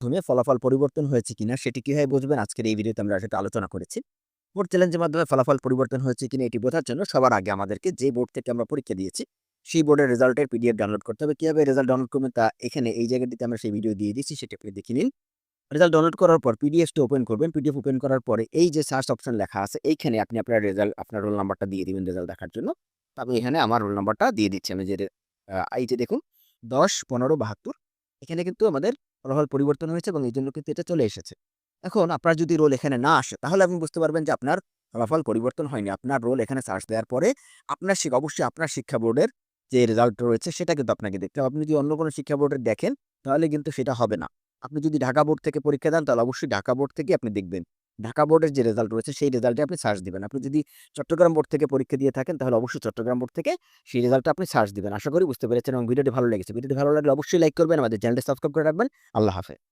মাধ্যমে ফলাফল পরিবর্তন হয়েছে কিনা সেটি কীভাবে বুঝবেন? আজকের এই ভিডিওতে আমরা সেটা আলোচনা করেছি। বোর্ড চ্যালেঞ্জের মাধ্যমে ফলাফল পরিবর্তন হয়েছে কিনা এটি বোঝার জন্য সবার আগে আমাদেরকে যে বোর্ড থেকে আমরা পরীক্ষা দিয়েছি, সেই বোর্ডের রেজাল্টের পিডিএফ ডাউনলোড করতে হবে। কীভাবে রেজাল্ট ডাউনলোড করবেন? তা এখানে এই জায়গাটিতে আমরা সেই ভিডিও দিয়ে দিচ্ছি সেটা আপনি দেখে নিন। রেজাল্ট ডাউনলোড করার পর পিডিএফটা ওপেন করবেন। পিডিএফ ওপেন করার পরে এই যে সার্চ অপশন লেখা আছে, এইখানে আপনি আপনার রেজাল্ট, আপনার রোল নাম্বারটা দিয়ে দিবেন রেজাল্ট দেখার জন্য। তো আমি এখানে আমার রোল নাম্বারটা দিয়ে দিচ্ছি। আমি যে যে দেখুন, দশ, পনেরো, বাহাত্তর, এখানে কিন্তু আমাদের ফলাফল পরিবর্তন হয়েছে এবং এই জন্য কিন্তু এটা চলে এসেছে। এখন আপনার যদি রোল এখানে না আসে, তাহলে আপনি বুঝতে পারবেন যে আপনার ফলাফল পরিবর্তন হয়নি। আপনার রোল এখানে সার্চ দেওয়ার পরে আপনার অবশ্যই আপনার শিক্ষা বোর্ডের যে রেজাল্ট রয়েছে সেটা কিন্তু আপনাকে দেখতে হবে। আপনি যদি অন্য কোনো শিক্ষা বোর্ডের দেখেন, তাহলে কিন্তু সেটা হবে না। আপনি যদি ঢাকা বোর্ড থেকে পরীক্ষা দেন, তাহলে অবশ্যই ঢাকা বোর্ড থেকে আপনি দেখবেন। ঢাকা বোর্ডের যে রেজাল্ট রয়েছে, সেই রেজাল্টে আপনি সার্চ দিবেন। আপনি যদি চট্টগ্রাম বোর্ড থেকে পরীক্ষা দিয়ে থাকেন, তাহলে অবশ্যই চট্টগ্রাম বোর্ড থেকে সেই রেজাল্টটা আপনি সার্চ দিবেন। আশা করি বুঝতে পেরেছেন এবং ভিডিওটি ভালো লেগেছে। ভিডিওটি ভালো লাগলে অবশ্যই লাইক করবেন, আমাদের চ্যানেলটি সাবস্ক্রাইব করে রাখবেন। আল্লাহ হাফেজ।